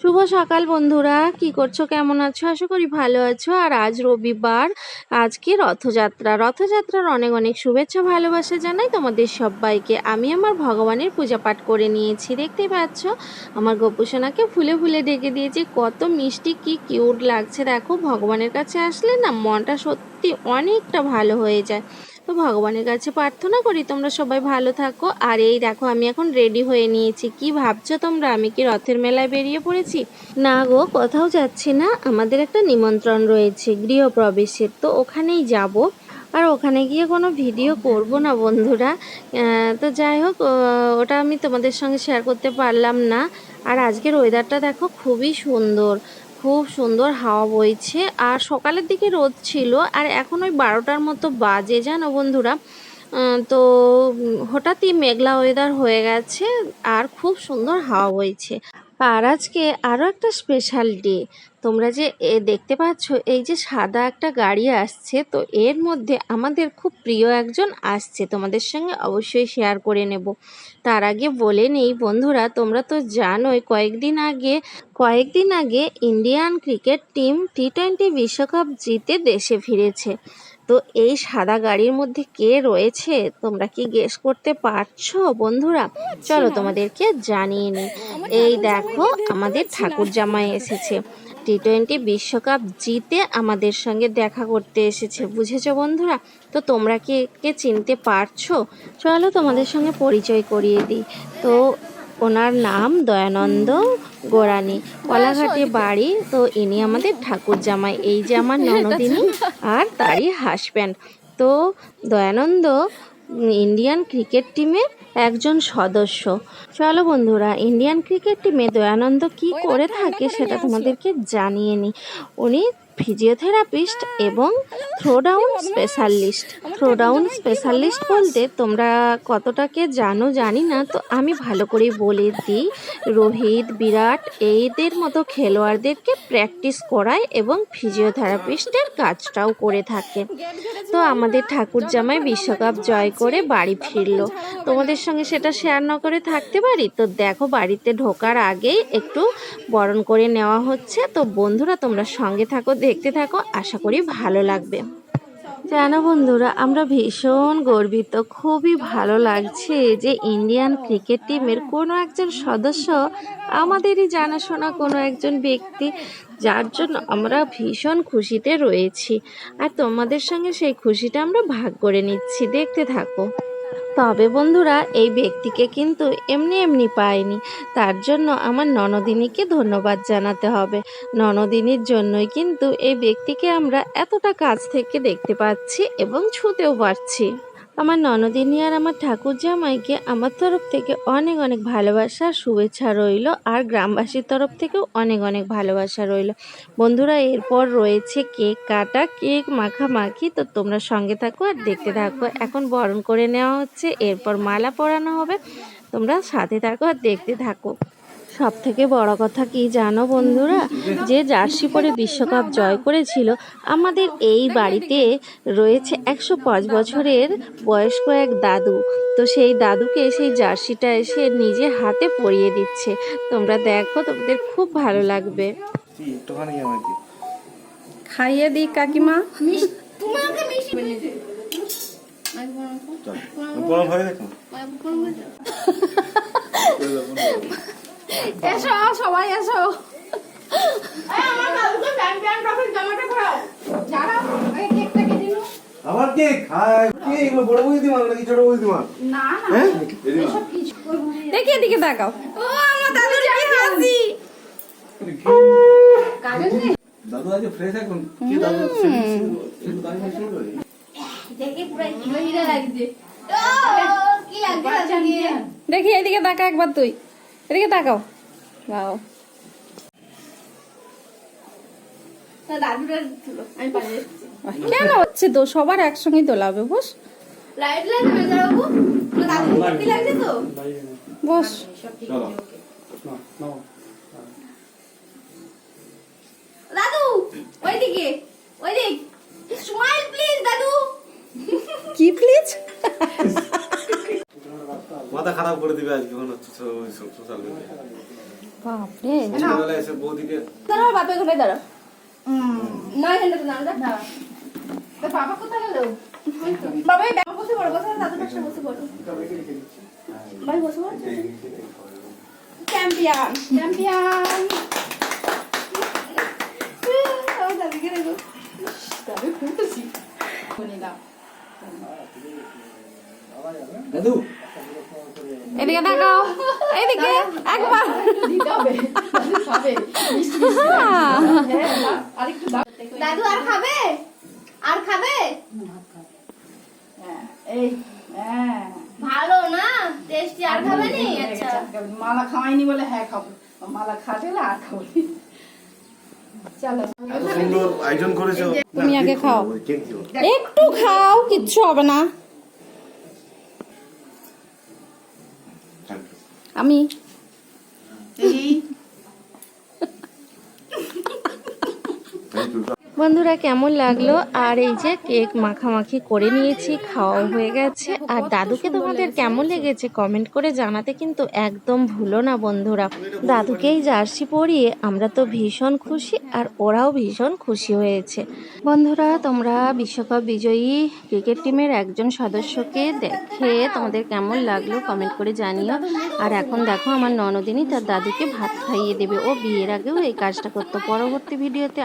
শুভ সকাল বন্ধুরা। কি করছ? কেমন আছো? আশা করি ভালো আছো। আর আজ রবিবার। আজকে রথযাত্রা। রথযাত্রার অনেক অনেক শুভেচ্ছা ভালোবাসা জানাই তোমাদের সবাইকে। আমি আমার ভগবানের পূজা পাঠ করে নিয়েছি। দেখতে পাচ্ছ, আমার গোপুসোনাকে ফুলে ফুলে ডেকে দিয়েছি। কত মিষ্টি, কি কিউট লাগছে। দেখো, ভগবানের কাছে আসলে না মনটা সত্যি অনেকটা ভালো হয়ে যায়। তো ভগবানের কাছে প্রার্থনা করি তোমরা সবাই ভালো থাকো। আর এই দেখো, আমি এখন রেডি হয়ে নিয়েছি। কি ভাবছ তোমরা? আমি কি রথের মেলায় বেরিয়ে পড়েছি? না গো, কোথাও যাচ্ছি না। আমাদের একটা নিমন্ত্রণ রয়েছে, গৃহপ্রবেশের। তো ওখানেই যাব। আর ওখানে গিয়ে কোনো ভিডিও করব না, বন্ধুরা। তো যাই হোক ওটা আমি তোমাদের সঙ্গে শেয়ার করতে পারলাম না। আর আজকের ওয়েদারটা দেখো খুবই সুন্দর। খুব সুন্দর হাওয়া বইছে। আর সকালের দিকে রোদ ছিল, আর এখন ওই বারোটার মতো বাজে, জানো বন্ধুরা? তো হঠাৎই মেঘলা ওয়েদার হয়ে গেছে, আর খুব সুন্দর হাওয়া বইছে। আর আজকে আরও একটা স্পেশাল ডে তোমরা যে দেখতে পাচ্ছ, এই যে সাদা একটা গাড়ি আসছে, তো এর মধ্যে আমাদের খুব প্রিয় একজন আসছে। তোমাদের সঙ্গে অবশ্যই শেয়ার করে নেব। তার আগে বলে নেই, বন্ধুরা, তোমরা তো জানোই, কয়েকদিন আগে কয়েকদিন আগে Indian cricket team T twenty বিশ্বকাপ জিতে দেশে ফিরেছে। তো এই সাদা গাড়ির মধ্যে কে রয়েছে? তোমরা কি গেস করতে পারছ বন্ধুরা? চলো তোমাদেরকে জানিয়ে নিই। এই দেখো আমাদের ঠাকুর জামাই এসেছে। টি টোয়েন্টি বিশ্বকাপ জিতে আমাদের সঙ্গে দেখা করতে এসেছে বুঝেছ বন্ধুরা? তো তোমরা কি কে চিনতে পারছ? চলো তোমাদের সঙ্গে পরিচয় করিয়ে দিই। তো ওনার নাম দয়ানন্দ গোরানি কলাঘাটে বাড়ি তো ইনি আমাদের ঠাকুর জামাই এই যে আমার ননদিনী আর তারই হাজব্যান্ড তো দয়ানন্দ ইন্ডিয়ান ক্রিকেট টিমের একজন সদস্য। চলো বন্ধুরা ইন্ডিয়ান ক্রিকেট টিমে দয়ানন্দ কি করে থাকে সেটা তোমাদেরকে জানিয়ে নি। উনি ফিজিওথেরাপিস্ট এবং থ্রোডাউন স্পেশালিস্ট। থ্রোডাউন স্পেশালিস্ট বলতে তোমরা কতটাকে জানো জানি না, তো আমি ভালো করে বলে দিই। রোহিত, বিরাট, এইদের মতো খেলোয়াড়দেরকে প্র্যাকটিস করায় এবং ফিজিওথেরাপিস্টের কাজটাও করে থাকে। তো আমাদের ঠাকুর জামাই বিশ্বকাপ জয় করে বাড়ি ফিরলো। তোমাদের সঙ্গে সেটা শেয়ার না করে থাকতে পারি? তো দেখো, বাড়িতে ঢোকার আগেই একটু বরণ করে নেওয়া হচ্ছে। তো বন্ধুরা, তোমরা সঙ্গে থাকো দেখতে থাকো, আশা করি ভালো লাগবে। জানো বন্ধুরা, আমরা ভীষণ গর্বিত, খুবই ভালো লাগছে যে ইন্ডিয়ান ক্রিকেট টিমের কোনো একজন সদস্য আমাদেরই জানাশোনা কোনো একজন ব্যক্তি, যার জন্য আমরা ভীষণ খুশিতে রয়েছি। আর তোমাদের সঙ্গে সেই খুশিটা আমরা ভাগ করে নিচ্ছি, দেখতে থাকো। তবে বন্ধুরা, এই ব্যক্তিকে কিন্তু এমনি এমনি পায়নি তার জন্য আমার ননদিনীকে ধন্যবাদ জানাতে হবে। ননদিনীর জন্যই কিন্তু এই ব্যক্তিকে আমরা এতটা কাছ থেকে দেখতে পাচ্ছি এবং ছুঁতেও পারছি। আমার ননদিনী আর আমার ঠাকুর জামাইকে আমার তরফ থেকে অনেক অনেক ভালোবাসা, শুভেচ্ছা রইল আর গ্রামবাসীর তরফ থেকেও অনেক অনেক ভালোবাসা রইল। বন্ধুরা, এরপর রয়েছে কেক কাটা, কেক মাখামাখি। তো তোমরা সঙ্গে থাকো আর দেখতে থাকো। এখন বরণ করে নেওয়া হচ্ছে, এরপর মালা পরানো হবে। তোমরা সাথে থাকো আর দেখতে থাকো। সব থেকে বড় কথা কি জানো বন্ধুরা? যে জার্সি পরে বিশ্বকাপ জয় করেছিল আমাদের এই বাড়িতে রয়েছে একশো পাঁচ বছরের বয়স্ক এক দাদু। তো সেই দাদুকে সেই জার্সিটা এসে নিজে হাতে পরিয়ে দিচ্ছে। তোমরা দেখো তোমাদের খুব ভালো লাগবে। খাইয়ে দিই কাকিমা। গরম হয় দেখো এসো সবাই এসো। আবার কে খায় কে এগুলো বড় বুঝি নাকি ছোট বুঝি দিমা হ্যাঁ? দেখি এদিকে তাকাও। ও আমার দাদুর কি হাসি? দাদু আজ ফ্রেশ এখন। কে দাদু একটু দাঁড়িয়ে শুরু করি দেখি এদিকে তাকা একবার তুই। এদিকে তাকাও। বাও কেন হচ্ছে তো? সবার একসঙ্গেই তোলাবে বস। চলো দাদু মাথা খারাপ করে দিবে আজকে মনে হচ্ছে সোশ্যাল মিডিয়া বাপরে। ছোটবেলায় এসে বৌদিকে দাঁড়াও বাপে ঘরে দাঁড়াও। না এখানে তো দাঁড়াও দাঁড়াও বাবা। কোথায় গেল? বাবা এই ব্যাগ বসে পড়ো বসে দাদুর পাশে বসে পড়ো। ভাই বসে পড়ো। চ্যাম্পিয়ন চ্যাম্পিয়ন আমার দাদিকে দেখো। তবে খুঁজছি নিলাম দাদু এদিকে তাকাও এদিকে একবার। দাদু আর খাবে? আর খাবে? হ্যাঁ ভালো না? টেস্টি আর খাবে নি? আচ্ছা। মালা খাওয়াইনি বলে হ্যাঁ খাব। মালা খাবে না আর খাব চলো। সুন্দর আয়োজন করেছ। তুমি আগে খাও। একটু খাও কিচ্ছু হবে না। আমি বন্ধুরা, কেমন লাগল? আর এই যে কেক মাখামাখি করে নিয়েছি খাওয়া হয়ে গেছে। আর দাদুকে তোমাদের কেমন লেগেছে কমেন্ট করে জানাতে কিন্তু একদম ভুলো না বন্ধুরা। দাদুকেই জার্সি পরিয়ে আমরা তো ভীষণ খুশি, আর ওরাও ভীষণ খুশি হয়েছে। বন্ধুরা, তোমরা বিশ্বকাপ বিজয়ী ক্রিকেট টিমের একজন সদস্যকে দেখে তোমাদের কেমন লাগল কমেন্ট করে জানিও। আর এখন দেখো, আমার ননদিনী তার দাদুকে ভাত খাইয়ে দেবে। ও বিয়ের আগেও এই কাজটা করতো। পরবর্তী ভিডিওতে